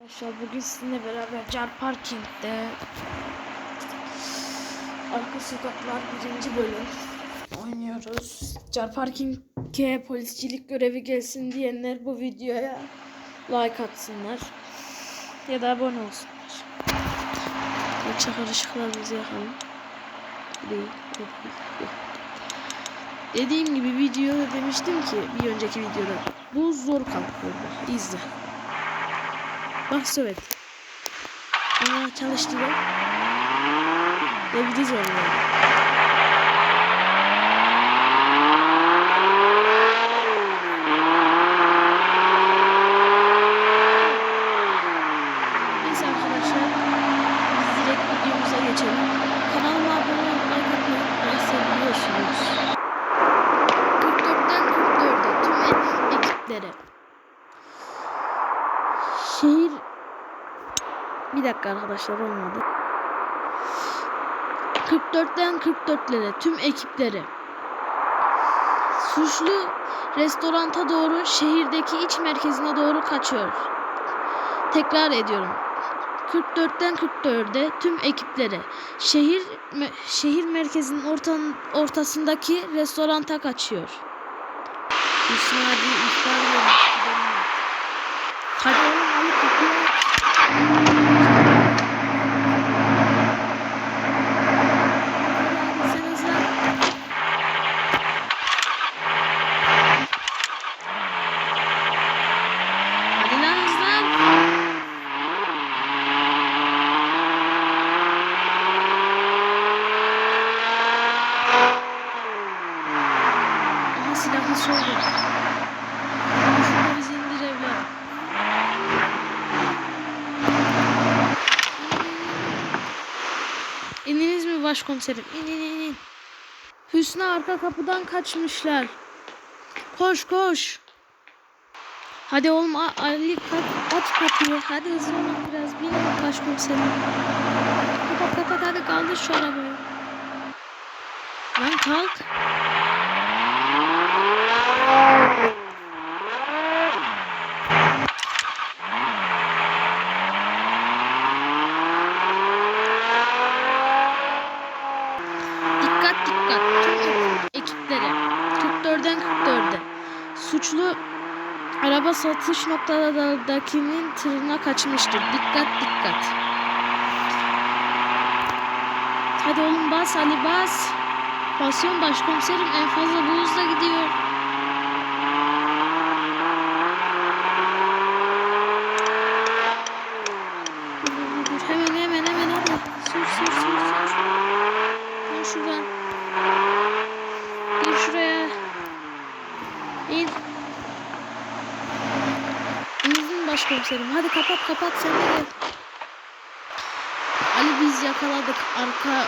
Arkadaşlar bugün sizinle beraber Car Parking'de Arka Sokaklar birinci bölüm oynuyoruz. Car Parking'e polisçilik görevi gelsin diyenler bu videoya like atsınlar ya da abone olsunlar. Bu çakar ışıklarımızı yakalım. Değil, değil, bu. Dediğim gibi videoda demiştim ki bir önceki videoda bu zor kalkıyor. İzle. Bak Sovet. Ama çalıştı da. Devri zorluyor. Neyse arkadaşlar. Biz direkt videomuza geçelim. Kanalıma abone olmayı unutmayın. Ben seviyorsunuz. 44'ten 44'e tüm ek- ekiplere. Şehir bir dakika arkadaşlar olmadı. 44'ten 44'lere tüm ekipleri. Suçlu restoranta doğru şehirdeki iç merkezine doğru kaçıyor. Tekrar ediyorum. 44'ten 44'e tüm ekipleri şehir şehir merkezinin ortan, ortasındaki restoranta kaçıyor. Hüsnü ihbar vermiş. gidelim artık. Hadi oğlum Ali kapıyı aç. Hadi sen hızlan. Hadi lan hızlan. Silahlı soldu. Şurada bizi indir evlat. İniniz mi başkomiserim? İn in in in. Hüsnü arka kapıdan kaçmışlar. Koş koş. Hadi oğlum Ali kalk, aç kapıyı. Hadi hızlı olun biraz. Bin başkomiserim. Kapat kapat hadi kaldır şu arabayı. Lan kalk. Dikkat dikkat. Tüm ekiplere. 44'den 44'e. Suçlu araba satış noktalarındakinin tırına kaçmıştır. Dikkat dikkat. Hadi oğlum bas Ali bas. Basıyorum başkomiserim en fazla bu hızla gidiyor. Dur, dur, dur. Hemen hemen hemen hadi. Sür sür sür sür. Gel şuradan. Gir şuraya. İn. İndin başkomiserim. Hadi kapat kapat sen de gel. Ali biz yakaladık arka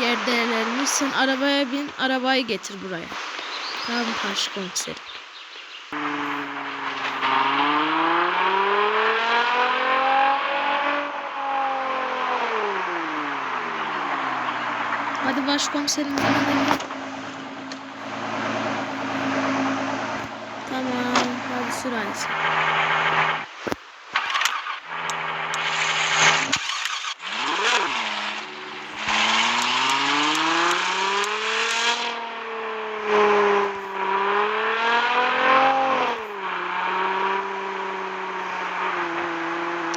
yerdelermiş. Sen arabaya bin arabayı getir buraya. Tamam başkomiserim. Başkomiserim. Tamam. Hadi sür sen.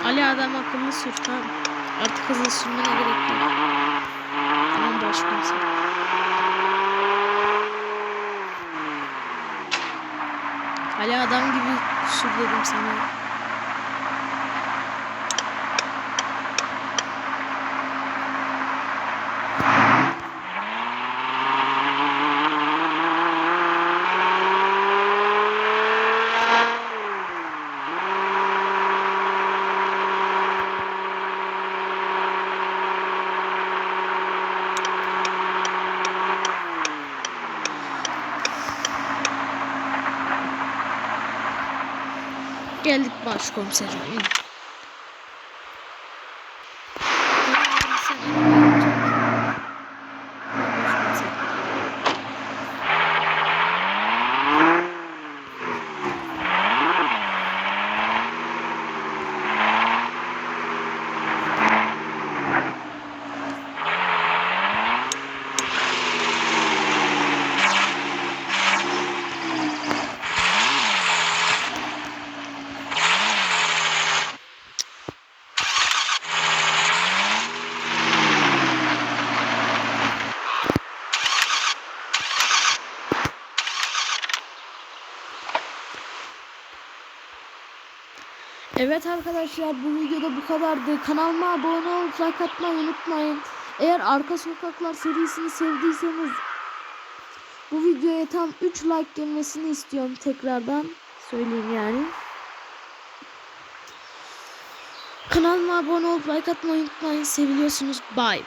Ali adam akıllı sür tamam. Artık hızlı sürmene gerek yok. Başkomiserim. Ali adam gibi sür dedim sana. Geldik başkomiserim. Evet arkadaşlar bu videoda bu kadardı. Kanalıma abone olup like atmayı unutmayın. Eğer Arka Sokaklar serisini sevdiyseniz bu videoya tam 3 like gelmesini istiyorum tekrardan söyleyeyim yani. Kanalıma abone olup like atmayı unutmayın. Seviliyorsunuz. Bay bay.